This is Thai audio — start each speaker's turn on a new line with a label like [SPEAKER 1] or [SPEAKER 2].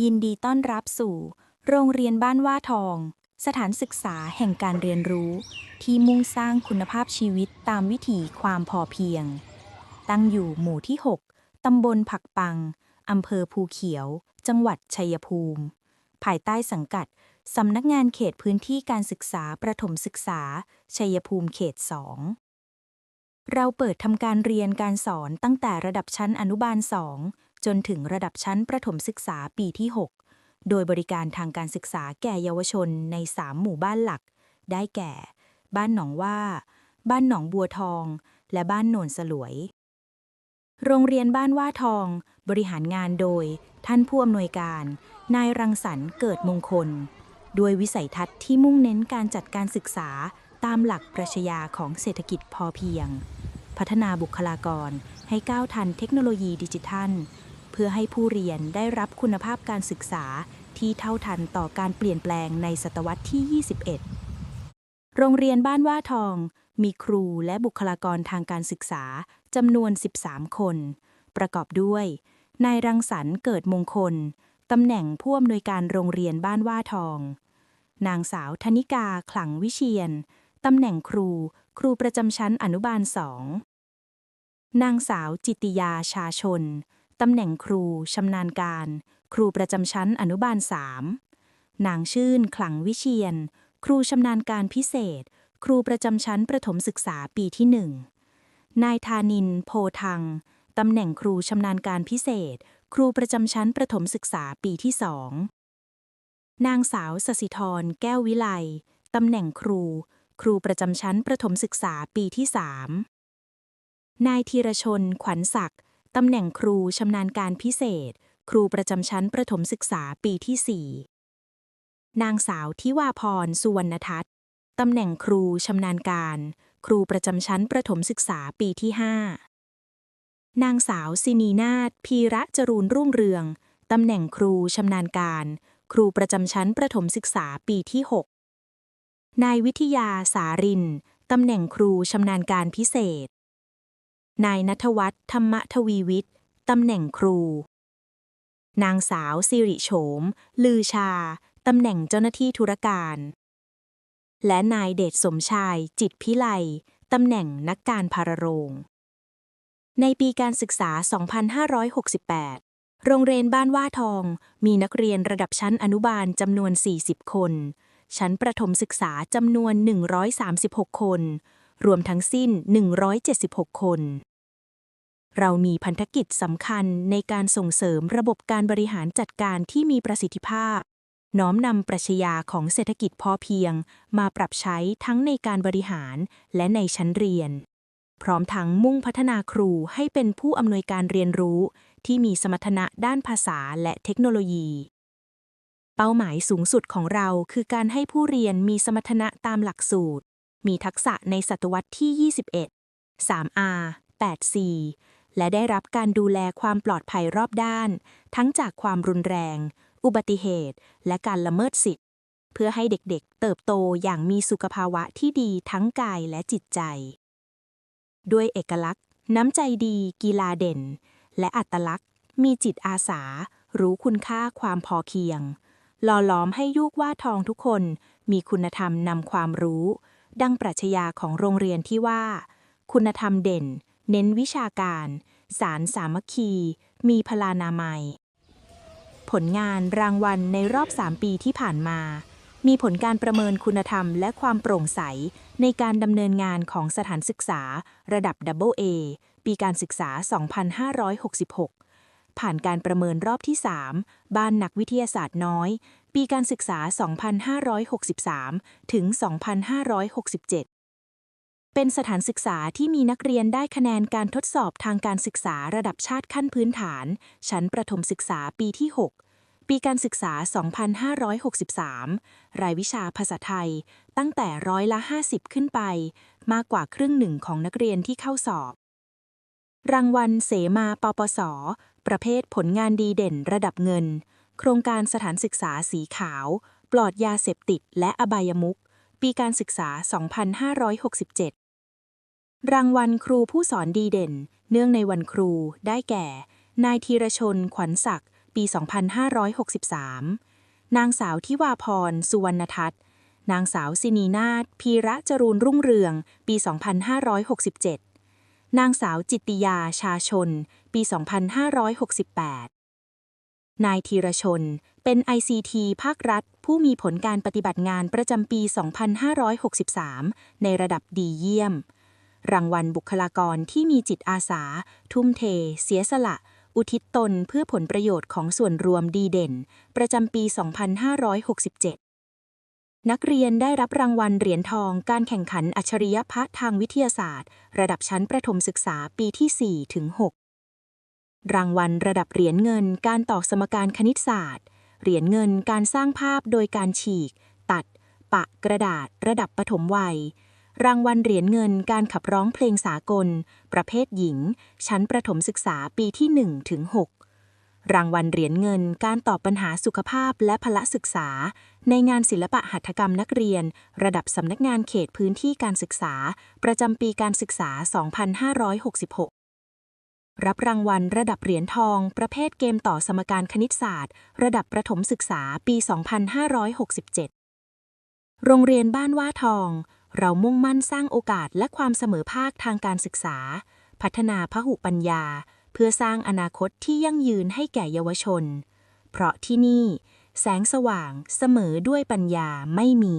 [SPEAKER 1] ยินดีต้อนรับสู่ โรงเรียนบ้านว่าทอง สถานศึกษาแห่งการเรียนรู้ ที่มุ่งสร้างคุณภาพชีวิตตามวิถีความพอเพียง ตั้งอยู่หมู่ที่ 6 ตำบลผักปัง อำเภอภูเขียว จังหวัดชัยภูมิ ภายใต้สังกัด สำนักงานเขตพื้นที่การศึกษาประถมศึกษา ชัยภูมิเขต 2 เราเปิดทำการเรียนการสอนตั้งแต่ระดับชั้นอนุบาล 2 จนถึงระดับชั้นประถมศึกษาปีที่ 6 โดยบริการทางการศึกษาแก่เยาวชนใน 3 หมู่บ้านหลัก ได้แก่ บ้านหนองว่า บ้านหนองบัวทอง และบ้านโนนสลวย โรงเรียนบ้านว่าทอง บริหารงานโดย ท่านผู้อำนวยการ นายรังสรรค์เกิดมงคล ด้วยวิสัยทัศน์ที่มุ่งเน้นการจัดการศึกษาตามหลักปรัชญาของเศรษฐกิจพอเพียง พัฒนาบุคลากรให้ก้าวทันเทคโนโลยีดิจิทัล เพื่อให้ผู้เรียนได้รับคุณภาพการศึกษาที่เท่าทันต่อการเปลี่ยนแปลงในศตวรรษที่ 21 โรงเรียนบ้านว่าทอง มีครูและบุคลากรทางการศึกษาจำนวน 13 คน ประกอบด้วย นายรังสรรค์เกิดมงคล ตำแหน่งผู้อำนวยการโรงเรียนบ้านว่าทอง นางสาวธนิกาขลังวิเชียน ตำแหน่งครู ครูประจำชั้นอนุบาลสอง นางสาวจิติยาชาชน ตำแหน่งครูชำนาญการ ครูประจำชั้นอนุบาลสามนางชื่นขลังวิเชียน ครูชำนาญการพิเศษ ครูประจำชั้นประถมศึกษาปีที่หนึ่งนายธานิน โพทังตำแหน่งครูชำนาญการพิเศษ ครูประจำชั้นประถมศึกษาปีที่สองนางสาวสสิธร แก้ววิไลตำแหน่งครู ครูประจำชั้นประถมศึกษาปีที่สามนายธีรชน ขวัญศักดิ์ ตำแหน่งครูชำนาญการพิเศษ ครูประจำชั้นประถมศึกษาปีที่สี่นางสาวทิวาพร สุวรรณทัศน์ ตำแหน่งครูชำนาญการ ครูประจำชั้นประถมศึกษาปีที่ห้านางสาวสินีนาถพีระจรูนรุ่งเรือง ตำแหน่งครูชำนาญการ ครูประจำชั้นประถมศึกษาปีที่หกนายวิทยาสาริน ตำแหน่งครูชำนาญการพิเศษ นายนัทวัฒน์ธรรมทวีวิทย์ตำแหน่งครู นางสาวสิริโฉม ลือชา ตำแหน่งเจ้าหน้าที่ธุรการ และนายเดชสมชาย จิตพิไลตำแหน่งนักการพารโรง ในปีการศึกษา 2568 โรงเรียนบ้านว่าทอง มีนักเรียนระดับชั้นอนุบาลจำนวน 40 คน ชั้นประถมศึกษาจำนวน 136 คน รวมทั้งสิ้น 176 คน เรามีพันธกิจสำคัญในการส่งเสริมระบบการบริหารจัดการที่มีประสิทธิภาพ น้อมนำปรัชญาของเศรษฐกิจพอเพียง มาปรับใช้ทั้งในการบริหารและในชั้นเรียน พร้อมทั้งมุ่งพัฒนาครูให้เป็นผู้อำนวยการเรียนรู้ ที่มีสมรรถนะด้านภาษาและเทคโนโลยีเป้าหมายสูงสุดของเราคือการให้ผู้เรียนมีสมรรถนะตามหลักสูตร มีทักษะในศตวรรษที่ 21 3R 8C และได้รับการดูแลความปลอดภัยรอบด้าน ทั้งจากความรุนแรง อุบัติเหตุ และการละเมิดสิทธิ์ เพื่อให้เด็กๆ เติบโตอย่างมีสุขภาวะที่ดีทั้งกายและจิตใจ ด้วยเอกลักษณ์ น้ำใจดี กีฬาเด่น และอัตลักษณ์ มีจิตอาสา รู้คุณค่าความพอเพียงหล่อหลอมให้ยุกว่าทองทุกคนมีคุณธรรมนำความรู้ ดังปรัชญาของโรงเรียนที่ว่า คุณธรรมเด่น เน้นวิชาการ สารสามัคคี มีพลานามัย ผลงานรางวัลในรอบ 3 ปีที่ผ่านมา มีผลการประเมินคุณธรรมและความโปร่งใส ในการดำเนินงานของสถานศึกษา ระดับ AA ปีการศึกษา 2566 ผ่านการประเมินรอบที่ 3 บ้านนักวิทยาศาสตร์น้อย ปีการศึกษา 2563 ถึง 2567 เป็นสถานศึกษาที่มีนักเรียนได้คะแนนการทดสอบทางการศึกษาระดับชาติขั้นพื้นฐาน ชั้นประถมศึกษาปีที่ 6 ปีการศึกษา 2563 รายวิชาภาษาไทย ตั้งแต่ร้อยละ 50 ขึ้นไป มากกว่าครึ่งหนึ่งของนักเรียนที่เข้าสอบ รางวัลเสมาปปส ประเภทผลงานดีเด่นระดับเงิน โครงการสถานศึกษาสีขาว ปลอดยาเสพติดและอบายมุขปีการศึกษา 2567 รางวัลครูผู้สอนดีเด่น เนื่องในวันครูได้แก่ นายธีรชน ขวัญศักดิ์ ปี 2563 นางสาวทิวาพร สุวรรณทัศน์ นางสาวสินีนาถพีระจรูนรุ่งเรือง ปี 2567 นางสาวจิตติยาชาชน ปี 2568 นายธีรชน เป็น ICT ภาครัฐ ผู้มีผลการปฏิบัติงานประจำปี 2563 ในระดับดีเยี่ยม รางวัลบุคลากรที่มีจิตอาสา ทุ่มเท เสียสละ อุทิศตนเพื่อผลประโยชน์ของส่วนรวมดีเด่น ประจำปี 2567 นักเรียนได้รับรางวัลเหรียญทอง การแข่งขันอัจฉริยภะทางวิทยาศาสตร์ ระดับชั้นประถมศึกษาปีที่ 4 ถึง 6 รางวัลระดับเหรียญเงิน การตอกสมการคณิตศาสตร์ เหรียญเงินการสร้างภาพโดยการฉีก ตัด ปะกระดาษ ระดับปฐมวัย รางวัลเหรียญเงินการขับร้องเพลงสากล ประเภทหญิง ชั้นประถมศึกษาปีที่1ถึง6 รางวัลเหรียญเงิน การตอบปัญหาสุขภาพและพละศึกษา ในงานศิลปะหัตถกรรมนักเรียน ระดับสำนักงานเขตพื้นที่การศึกษา ประจำปีการศึกษา 2566 รับรางวัลระดับเหรียญทอง ประเภทเกมต่อสมการคณิตศาสตร์ ระดับประถมศึกษาปี 2567 โรงเรียนบ้านว่าทอง เรามุ่งมั่นสร้างโอกาสและความเสมอภาคทางการศึกษา พัฒนาพหุปัญญา เพื่อสร้างอนาคตที่ยั่งยืนให้แก่เยาวชน เพราะที่นี่ แสงสว่างเสมอด้วยปัญญาไม่มี